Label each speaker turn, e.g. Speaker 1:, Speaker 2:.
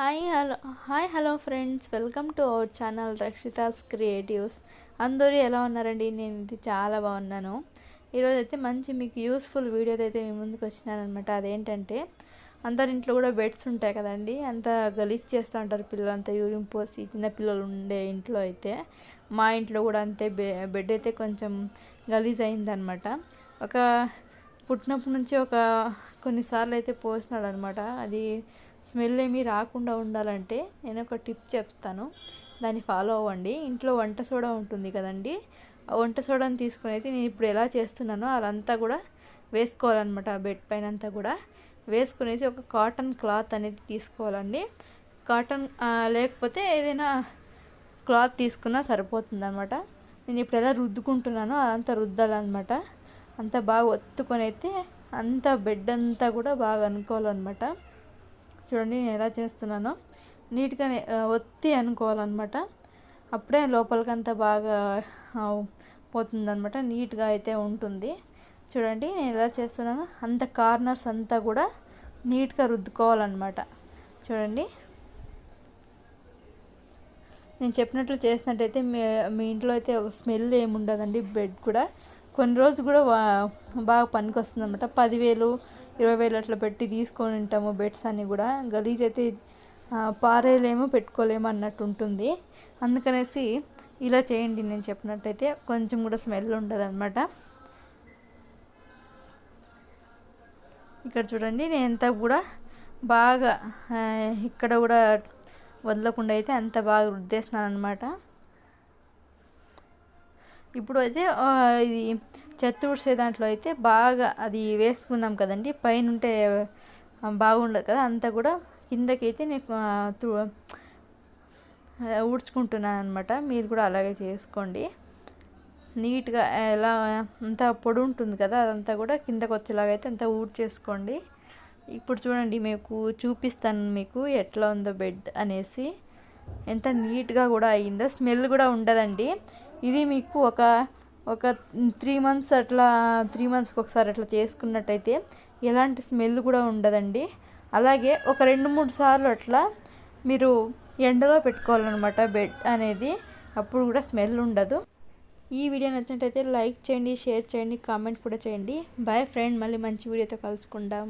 Speaker 1: Hi hello hi hello friends welcome to our channel Rakshita's creatives. అందరూ ఎలా ఉన్నారండి? నేను ఇది చాలా బాగున్నాను. ఈరోజు అయితే మంచి మీకు యూస్ఫుల్ వీడియో అయితే మీ ముందుకు వచ్చినానమాట అదేంటంటే అందరింట్లో కూడా బెడ్స్ ఉంటాయి కదండి. అంత గలీజ్ చేస్తూ ఉంటారు పిల్లలంతా. యూరిన్ పోసి చిన్న పిల్లలు ఉండే ఇంట్లో అయితే మా ఇంట్లో కూడా అంతే. బె బెడ్ అయితే కొంచెం గలీజ్ అయిందనమాట ఒక పుట్టినప్పటి నుంచి ఒక కొన్నిసార్లు అయితే పోసినాడు అనమాట అది స్మెల్ ఏమీ రాకుండా ఉండాలంటే నేను ఒక టిప్ చెప్తాను. దాన్ని ఫాలో అవ్వండి. ఇంట్లో వంట సోడా ఉంటుంది కదండి. ఆ వంట సోడాని తీసుకొని అయితే నేను ఇప్పుడు ఎలా చేస్తున్నానో అదంతా కూడా వేసుకోవాలన్నమాట ఆ బెడ్ పైన అంతా కూడా. వేసుకునేసి ఒక కాటన్ క్లాత్ అనేది తీసుకోవాలండి. కాటన్ లేకపోతే ఏదైనా క్లాత్ తీసుకున్నా సరిపోతుందన్నమాట. నేను ఇప్పుడు ఎలా రుద్దుకుంటున్నానో అదంతా రుద్దాలన్నమాట. అంతా బాగా ఒత్తుకొని అయితే అంతా బెడ్ అంతా కూడా బాగా అనుకోవాలన్నమాట. చూడండి నేను ఎలా చేస్తున్నానో. నీట్గా ఒత్తి అనుకోవాలన్నమాట. అప్పుడే లోపలికంతా బాగా పోతుందనమాట నీట్గా అయితే ఉంటుంది. చూడండి నేను ఎలా చేస్తున్నాను. అంత కార్నర్స్ అంతా కూడా నీట్గా రుద్దుకోవాలన్నమాట. చూడండి. నేను చెప్పినట్లు చేసినట్టయితే మీ మీ ఇంట్లో అయితే ఒక స్మెల్ ఏముండదండి బెడ్ కూడా. కొన్ని రోజులు కూడా బాగా పనికి వస్తుంది అనమాట పదివేలు ఇరవై వేలు అట్లా పెట్టి తీసుకొని ఉంటాము బెడ్స్ అన్నీ కూడా. గలీజ్ అయితే పారేయలేము పెట్టుకోలేము అన్నట్టు ఉంటుంది. అందుకనేసి ఇలా చేయండి నేను చెప్పినట్టయితే కొంచెం కూడా స్మెల్ ఉండదు అనమాట ఇక్కడ చూడండి నేను ఎంత కూడా బాగా ఇక్కడ కూడా వదలకుండా అయితే అంత బాగా రుద్దేస్తున్నాను అనమాట ఇప్పుడు అయితే ఇది చెత్త ఊడ్చే దాంట్లో అయితే బాగా అది వేసుకున్నాం కదండి. పైన ఉంటే బాగుండదు కదా. అంతా కూడా కిందకైతే నేను ఊడ్చుకుంటున్నాను అనమాట మీరు కూడా అలాగే చేసుకోండి. నీట్గా ఎలా అంతా పొడి ఉంటుంది కదా అదంతా కూడా కిందకు వచ్చేలాగా అయితే అంతా ఊడ్చేసుకోండి. ఇప్పుడు చూడండి మీకు చూపిస్తాను మీకు ఎట్లా ఉందో బెడ్ అనేసి. ఎంత నీట్గా కూడా అయ్యిందో స్మెల్ కూడా ఉండదండి. ఇది మీకు ఒక ఒక త్రీ మంత్స్ అట్లా త్రీ మంత్స్కి ఒకసారి అట్లా చేసుకున్నట్టయితే ఎలాంటి స్మెల్ కూడా ఉండదండి. అలాగే ఒక రెండు మూడు సార్లు అట్లా మీరు ఎండలో పెట్టుకోవాలన్నమాట బెడ్ అనేది అప్పుడు కూడా స్మెల్ ఉండదు. ఈ వీడియో నచ్చినట్టయితే లైక్ చేయండి షేర్ చేయండి కామెంట్ కూడా చేయండి. బాయ్ ఫ్రెండ్ మళ్ళీ మంచి వీడియోతో కలుసుకుందాం.